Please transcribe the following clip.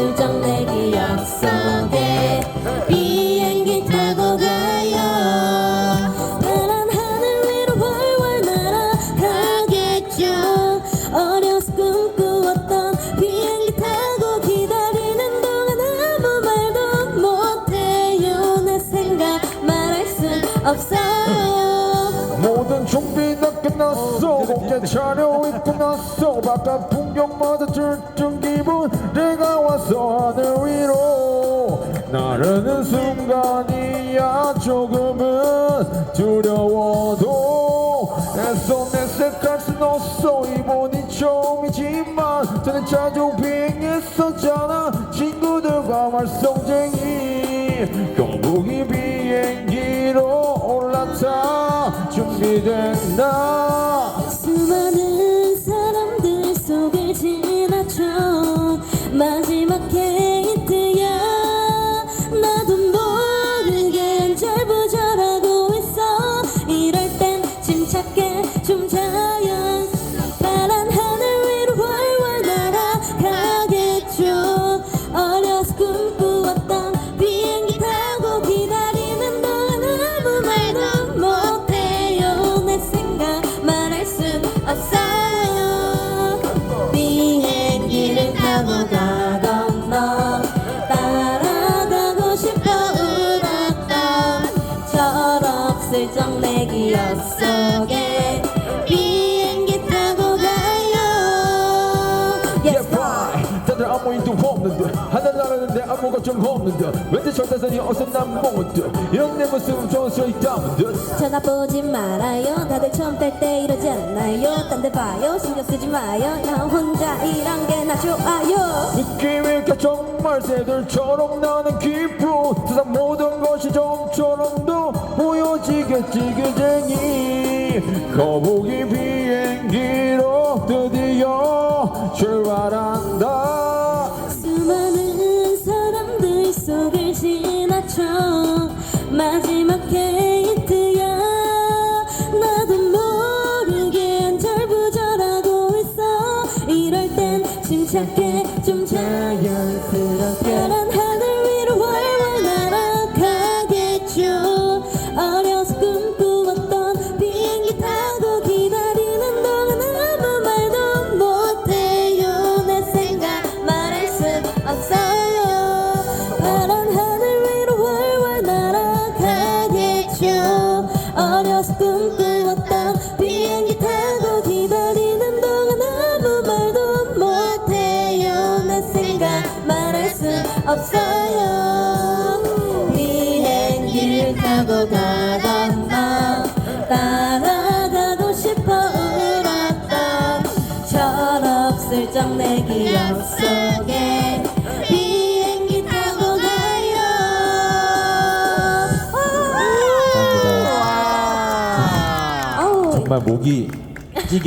슬쩍 내 기억 속에 비행기 타고 가요. 파란 하늘 위로 월월 날아가겠죠. 어려서 꿈꾸었던 비행기 타고 기다리는 동안 아무 말도 못해요. 내 생각 말할 수 없어. 공개 차려 입고 났어 바깥 풍경마저 들뜬 기분. 내가 왔어 하늘 위로 나르는 순간이야. 조금은 두려워도 애써 내 색깔 쓴 없어. 이번이 처음이지만 전에 자주 비행했었잖아. 친구들과 말썽쟁이 거북이 비행기로 올라타 준비됐나 마지막 게 철없을적 내 기억 속에 비행기 타고 가요. Yeah, Yes, fly. 다들 아무 일도 없는 듯 하늘 나라는데 아무것 좀 없는 듯 왠지 절대선이 어긋난 몽은 듯 이런 내 모습은 좋은 수 있다면 듯. 전화 보지 말아요. 다들 처음 탈때 이러지 않나요? 딴 데 봐요. 신경 쓰지 마요. 나 혼자 이런 게 나 좋아요. 느낌일까 정말 새들처럼 나는 기분 세상 모든 것이 좀처럼도 그쟁이 거북이 비행기로 드디어 출발한다. 수많은 사람들 속을 지나쳐 마지막 게이트야. 나도 모르게 절부절하고 있어. 이럴 땐 침착해 좀 자연스럽게 어려서 꿈꾸었던 비행기 타고 기다리는 동안 아무 말도 못해요. 내 생각 말할 순 없어요. 비행기를 타고 가던 너 따라가고 싶어 울었던 철없을 적 내 기억 속에 정말 목이